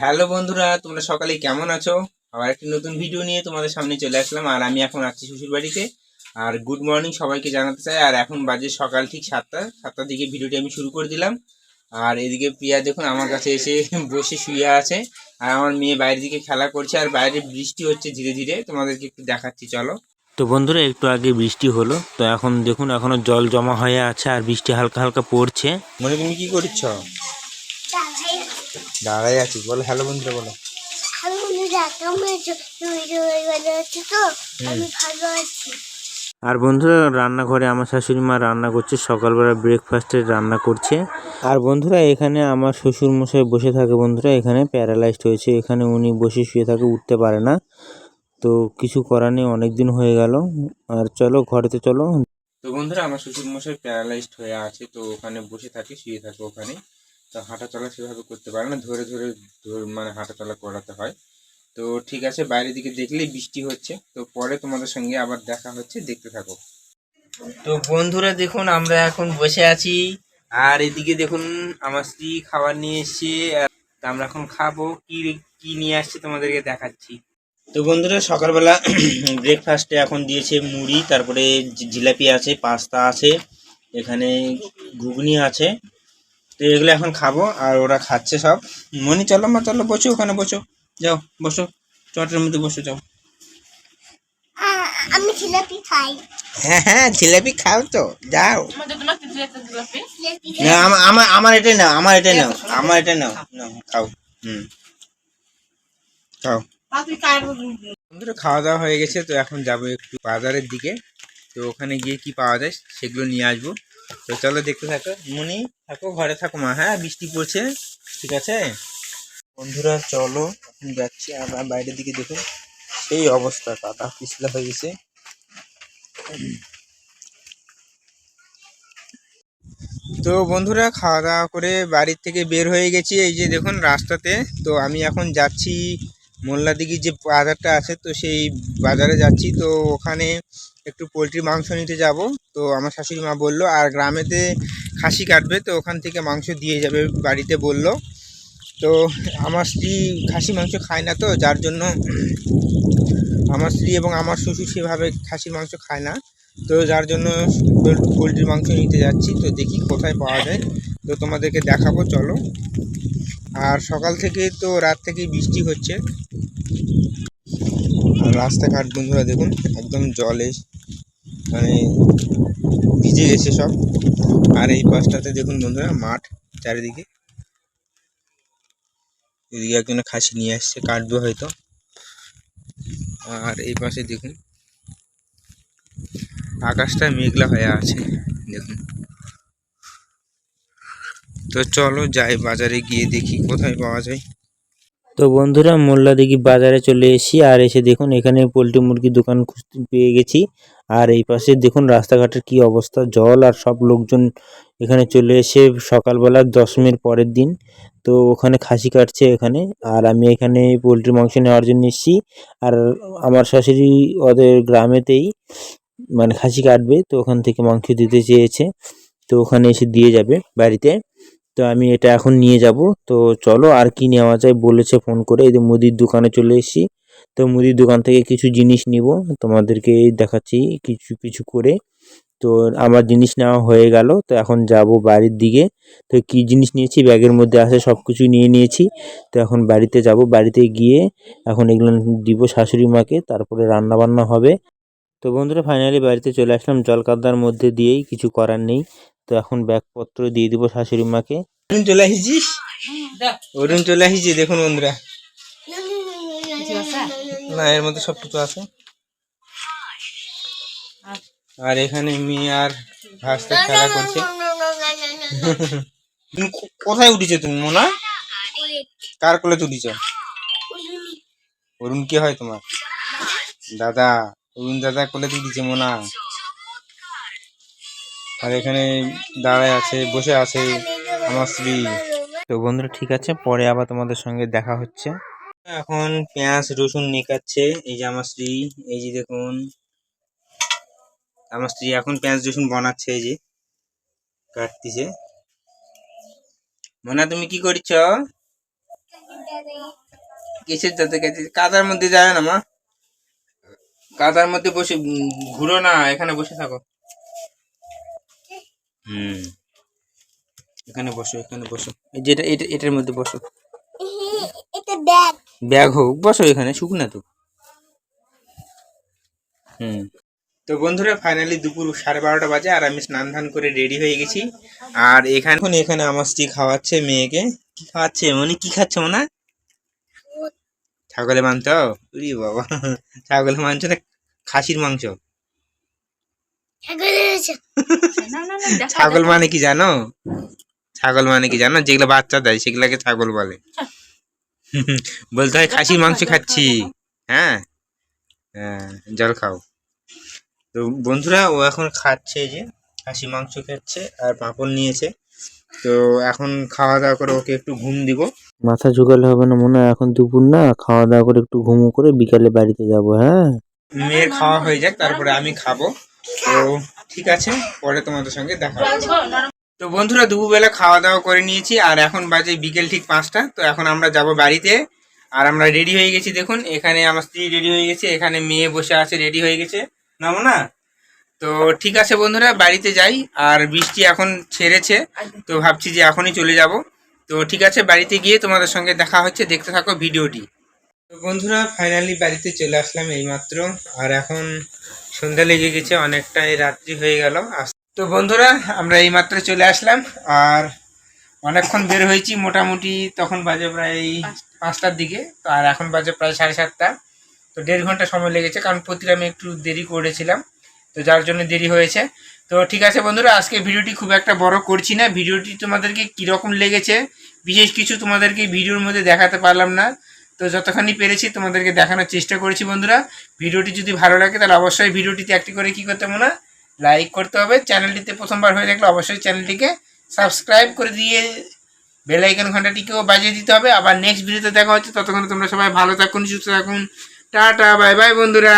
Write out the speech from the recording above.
Hello বন্ধুরা তোমরা সকালে কেমন আছো? আবার একটি নতুন ভিডিও নিয়ে তোমাদের সামনে চলে আসলাম আর আমি এখন আছি শ্বশুর বাড়িতে। আর গুড মর্নিং সবাইকে জানাতে চাই আর এখন বাজে সকাল ঠিক সাতটা সাতটার দিকে ভিডিওটি আমি শুরু করে দিলাম। আর এদিকে প্রিয়া দেখুন আমার কাছে এসে বসে শুয়ে আছে আর আমার মেয়ে বাইরের দিকে খেলা করছে আর বাইরে বৃষ্টি হচ্ছে ধীরে ধীরে তোমাদেরকে একটু দেখাচ্ছি চলো। তো বন্ধুরা একটু আগে বৃষ্টি হলো তো এখন দেখুন এখনও জল জমা হয়ে আছে আর বৃষ্টি হালকা হালকা পড়ছে। মনে তুমি কি করছ? দাঁড়াই আছি বলো হ্যালো বন্ধুরা বলো। আমি কোনো ডাক্তার মেয়েছো তুমি তুমি ভালো আছো তো? আমি ভালো আছি। আর বন্ধুরা রান্নাঘরে আমার শাশুড়ি মা রান্না করছে সকালবেলা ব্রেকফাস্টের রান্না করছে। আর বন্ধুরা এখানে আমার শ্বশুর মশাই বসে থাকে বন্ধুরা এখানে প্যারালাইজড হয়েছে এখানে উনি বসে শুয়ে থাকে উঠতে পারে না। তো কিছু করার নেই অনেক দিন হয়ে গেল। আর চলো ঘরেতে চলো। তো বন্ধুরা আমার শ্বশুর মশাই প্যারালাইজড হয়ে আছে তো ওখানে বসে থাকে শুয়ে থাকে ওখানে। তো হাঁটা চলা সেভাবে করতে পারে না। ধরে ধরে মানে হাঁটা চলা করাতে হয়। তো ঠিক আছে, বাইরের দিকে দেখলেই বৃষ্টি হচ্ছে। তো পরে তোমাদের সঙ্গে আবার দেখা হচ্ছে। দেখতে থাকো। তো বন্ধুরা দেখুন, আমরা এখন বসে আছি। আর এদিকে দেখুন, আমার স্ত্রী খাবার নিয়ে এসছে। আমরা এখন খাব। কি কি নিয়ে আসছে তোমাদেরকে দেখাচ্ছি। তো বন্ধুরা, সকালবেলা ব্রেকফাস্টে এখন দিয়েছে মুড়ি, তারপরে জিলাপি আছে, পাস্তা আছে, এখানে ঘুগনি আছে। তো এগুলো এখন খাব আর ওরা খাচ্ছে সব। মনি চলো মা চলো বসো ওখানে বসো। যাও বসো। চটের মধ্যে বসে যাও। আমি জিলাপি খাই। হ্যাঁ হ্যাঁ জিলাপি খাও তো যাও। জিলাপি। না আমা- আমার আমার এটাই নাও আমার এটাই নাও আমার এটাই নাও। নাও খাও হুম। খাও। বন্ধুরা খাওয়া দাওয়া হয়ে গেছে তো এখন যাব একটু বাজারের দিকে। তো ওখানে গিয়ে কি পাওয়া যায় সেগুলো নিয়ে আসব। তো চলো দেখতে থাকো। মনি, থাকো, ঘরে থাকো মা। হ্যাঁ বৃষ্টি পড়ছে, ঠিক আছে? বন্ধুরা, চলো, এখন যাচ্ছি। আমরা বাইরের দিকে দেখুন সেই অবস্থা, কাদা পিছলা হয়ে গেছে। তো বন্ধুরা খাওয়া দাওয়া করে বাড়ির থেকে বের হয়ে গেছি। এই যে দেখুন, রাস্তাতে। তো আমি এখন যাচ্ছি মোল্লাদিঘির যে বাজারটা আছে, তো সেই বাজারে যাচ্ছি। তো ওখানে একটু পোলট্রি মাংস নিতে যাব। তো আমার শাশুড়ি মা বলল, আর গ্রামেতে খাসি কাটবে, তো ওখান থেকে মাংস দিয়ে যাবে। বাড়িতে বলল। তো আমার স্ত্রী খাসি মাংস খায় না তো, যার জন্য আমার স্ত্রী এবং আমার শ্বশুর সেভাবে খাসির মাংস খায় না। তো যার জন্য পোল- পোলট্রির মাংস নিতে যাচ্ছি। তো দেখি কোথায় পাওয়া যায়। তো তোমাদেরকে দেখাবো, চলো। আর সকাল থেকে তো রাত থেকে বৃষ্টি হচ্ছে। আর রাস্তাঘাট বন্ধুরা দেখুন, একদম জলে মানে ভিজে গেছে সব। আর এই পাশটাতে দেখুন বন্ধুরা, মাঠ চারিদিকে। এদিকে একজনে খাসি নিয়ে আসছে, কাটবে হয়তো। আর এই পাশে দেখুন, আকাশটা মেঘলা হয়ে আছে, দেখুন। তো চলো যাই বাজারে গিয়ে দেখি, কোথায় পাওয়া যায়। তো বন্ধুরা মোল্লা দেখি বাজারে চলে এসেছি, আর এসে দেখুন এখানে পোলট্রি মুরগির দোকান খুঁজতে পেয়ে গেছি। আর এই পাশে দেখুন রাস্তাঘাটের কি অবস্থা, জল আর সব লোকজন এখানে চলে এসে সকালবেলা দশমীর পরের দিন। তো ওখানে খাসি কাটছে এখানে, আর আমি এখানে পোলট্রি মাংস নেওয়ার জন্য এসেছি। আর আমার শাশুড়ি ওদের গ্রামেতেই মানে খাসি কাটবে, তো ওখান থেকে মাংস দিতে চেয়েছে। তো ওখানে এসে দিয়ে যাবে বাড়িতে। তো আমি এটা এখন নিয়ে যাব। তো চলো আর কি নেওয়া যায় বলেছে ফোন করে। এই যে মুদির দোকানে চলে এসেছি। তো মুদির দোকান থেকে কিছু জিনিস নিব। তোমাদেরকে দেখাচ্ছি কিছু কিছু করে। তো আমার জিনিস নেওয়া হয়ে গেল। তো এখন যাব বাড়ির দিকে। তো কি জিনিস নিয়েছি? ব্যাগের মধ্যে আছে সব কিছু নিয়ে নিয়েছি। তো এখন বাড়িতে যাব। বাড়িতে গিয়ে এখন এগুলো দিব শাশুড়ি মাকে। তারপরে রান্না বান্না হবে। তো বন্ধুরা ফাইনালি বাড়িতে চলে আসলাম। জলকাদার মধ্যে দিয়েই কিছু করার নেই। তো এখন ব্যাগপত্র দিয়ে দিব শাশুড়ি মাকে। অরুণ চলে আসিস? অরুণ চলে আসিস, দেখুন বন্ধুরা। না, এর মধ্যে সব কিছু আছে। আর এখানে মেয়ে আর ভাসতে খেলা করছে। কোথায় উঠেছো তুমি, মোনা? কার কোলে তুলিছ? অরুণ কি হয় তোমার? দাদা, অরুণ দাদা কোলে তুলিছে, মোনা। আর এখানে দাঁড়ায় আছে বসে আছে আমার স্ত্রী। তো বন্ধুরা ঠিক আছে পরে আবার তোমাদের সঙ্গে দেখা হচ্ছে। এখন পেঁয়াজ রসুন নিকাচ্ছে এই যে আমার স্ত্রী এই যে দেখুন। আমার স্ত্রী এখন পেঁয়াজ রসুন বানাচ্ছে এই যে কাটতিছে। মোনা তুমি কি করছ? কিসের যাতে গেছে কাদার মধ্যে যায় না মা। কাদার মধ্যে বসে ঘুরো না এখানে বসে থাকো। হুম। এখানে বসো এখানে বসো। এই যেটা এটা এটার মধ্যে বসো। এটা ব্যাগ। ব্যাগ হোক বসো এখানে শুকনা তো। হুম। তো বন্ধুরা ফাইনালি দুপুর সাড়ে বারোটা বাজে আর আমি স্নান ধান করে রেডি হয়ে গেছি। আর এখানে এখন এখানে আমার স্ত্রী খাওয়াচ্ছে মেয়েকে। কি খাওয়াচ্ছে? মানে কি খাচ্ছে মনে? হয়? ছাগলের মাংস? উরি বাবা। ছাগলের মাংস না খাসির মাংস? ছাগল মানে কি জানো? ছাগল মানে কি জানো? যেগুলো বাচ্চা দেয় সেগুলোকে ছাগল বলে। বলতে হয় খাসির মাংস খাচ্ছি। হ্যাঁ? হ্যাঁ জল খাও। তো বন্ধুরা ও এখন খাচ্ছে যে খাসি মাংস খাচ্ছে আর পাঁপড় নিয়েছে। তো এখন খাওয়া দাওয়া করে ওকে একটু ঘুম দিব। মাথা ঝুঁকালে হবে না মনে হয় এখন দুপুর না। খাওয়া দাওয়া করে একটু ঘুমো করে বিকালে বাড়িতে যাব হ্যাঁ? মেয়ের খাওয়া হয়ে যাক তারপরে আমি খাব। তো ঠিক আছে, পরে তোমাদের সঙ্গে দেখা তো বন্ধুরা, দুপুরবেলা খাওয়া দাওয়া করে নিয়েছি, আর এখন বাজে বিকেল ঠিক পাঁচটা, তো এখন আমরা যাব বাড়িতে। আর আমরা রেডি হয়ে গেছি, দেখুন, এখানে আমার স্ত্রী রেডি হয়ে গেছে, এখানে মেয়ে বসে আছে, রেডি হয়ে গেছে। নামো না তো ঠিক আছে বন্ধুরা, বাড়িতে যাই। আর বৃষ্টি এখন ছেড়েছে, তো ভাবছি যে এখনই চলে যাব। তো ঠিক আছে, বাড়িতে গিয়ে তোমাদের সঙ্গে দেখা হচ্ছে, দেখতে থাকো ভিডিওটি। তো বন্ধুরা ফাইনালি বাড়িতে চলে আসলাম এইমাত্র। আর এখন সন্ধ্যা লেগে গেছে, অনেকটাই রাত্রি হয়ে গেল। তো বন্ধুরা, আমরা এইমাত্র চলে আসলাম, আর অনেকক্ষণ বের হয়েছি মোটামুটি তখন বাজে প্রায় পাঁচটার দিকে, তো আর এখন বাজে প্রায় সাড়ে সাতটা। তো দেড় ঘণ্টা সময় লেগেছে, কারণ প্রতিটা আমি একটু দেরি করেছিলাম, তো যার জন্য দেরি হয়েছে। তো ঠিক আছে বন্ধুরা, আজকে ভিডিওটি খুব একটা বড় করছি না। ভিডিওটি তোমাদেরকে কীরকম লেগেছে, বিশেষ কিছু তোমাদেরকে ভিডিওর মধ্যে দেখাতে পারলাম না। তো যতখানি পেরেছি তোমাদেরকে দেখানোর চেষ্টা করেছি বন্ধুরা। ভিডিওটি যদি ভালো লাগে, তাহলে অবশ্যই ভিডিওটিতে একটি করে কি করতে হবে না লাইক করতে হবে। চ্যানেলটিতে প্রথমবার হয়ে থাকলে অবশ্যই চ্যানেলটিকে সাবস্ক্রাইব করে দিয়ে বেল আইকন ঘন্টাটিকেও বাজিয়ে দিতে হবে। আবার নেক্সট ভিডিওতে দেখা হচ্ছে, ততক্ষণ তোমরা সবাই ভালো থাকুন, সুস্থ থাকুন। টাটা বাই বাই বন্ধুরা।